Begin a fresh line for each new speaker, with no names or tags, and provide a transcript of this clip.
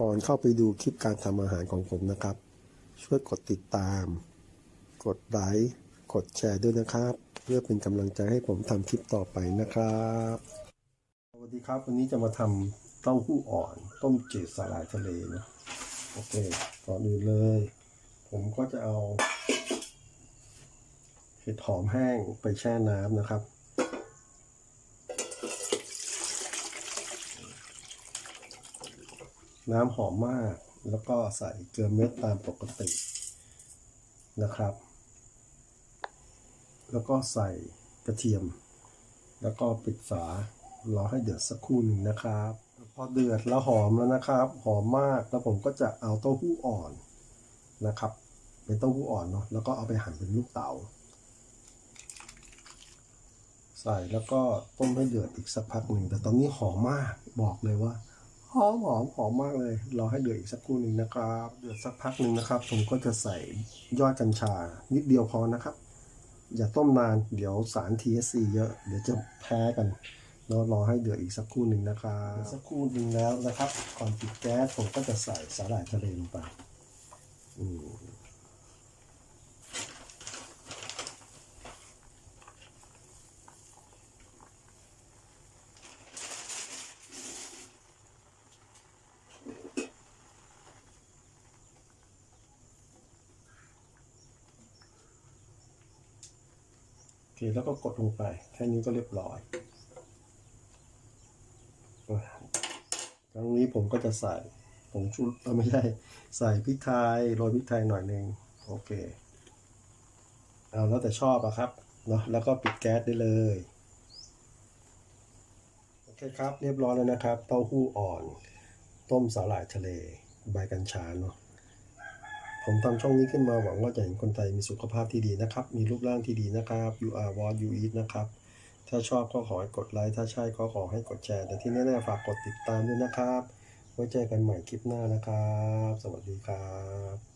ก่อนเข้าไปดูคลิปการทำอาหารของผมนะครับ ช่วยกดติดตาม กดไลค์กดแชร์ด้วยนะครับ เพื่อเป็นกำลังใจให้ผมทำคลิปต่อไปนะครับ สวัสดีครับ วันนี้จะมาทำเต้าหู้อ่อน ต้มเจืดสาหร่ายทะเลนะโอเคก่อนอื่นเลย ผมก็จะเอาเห็ดหอมแห้งไปแช่น้ำนะครับ น้ำหอมมาก แล้วก็ใส่เกลือเม็ดตามปกตินะครับ แล้วก็ใส่กระเทียม แล้วก็ปิดฝารอให้เดือดสักครู่หนึ่งนะครับ พอเดือดแล้วหอมแล้วนะครับ หอมมากแล้วผมก็จะเอาเต้าหู้อ่อนนะครับ เป็นเต้าหู้อ่อนเนาะแล้วก็เอาไปหั่นเป็นลูกเต๋าใส่แล้วก็ต้มให้เดือดอีกสักพักหนึ่งแต่ตอนนี้หอมมากบอกเลยว่า หอมหอมหอมมากเลย รอให้เดือดอีกสักครู่หนึ่งนะครับ เดือดสักพักหนึ่งนะครับ ผมก็จะใส่ยอดกัญชา นิดเดียวพอนะครับ อย่าต้มนานเดี๋ยวสาร TSC เยอะ เดี๋ยวจะแพ้กันเรารอให้เดือดอีกสักครู่หนึ่งนะครับสักครู่หนึ่งแล้วนะครับ ก่อนปิดแก๊สผมก็จะใส่สาหร่ายทะเลลงไป อืม เคแล้วก็กดลงไป แค่นี้ก็เรียบร้อยครั้งนี้ผมก็จะใส่ผงชูเออไม่ใช่ใส่พริกไทยโรยพริกไทยหน่อยหนึ่งโอเคเอาแล้วแต่ชอบอะครับเนาะแล้วก็ปิดแก๊สได้เลยโอเคครับ เรียบร้อยแล้วนะครับ เต้าหู้อ่อน ต้มสาหร่ายทะเล ใบกัญชาเนาะ ผมทำช่องนี้ขึ้นมาหวังว่าจะเห็นคนไทยมีสุขภาพที่ดีนะครับ มีรูปร่างที่ดีนะครับ you are what you eat นะครับ ถ้าชอบก็ขอให้กดไลค์ ถ้าใช่ก็ขอให้กดแชร์ แต่ที่แน่ๆฝากกดติดตามด้วยนะครับ ไว้เจอกันใหม่คลิปหน้านะครับ สวัสดีครับ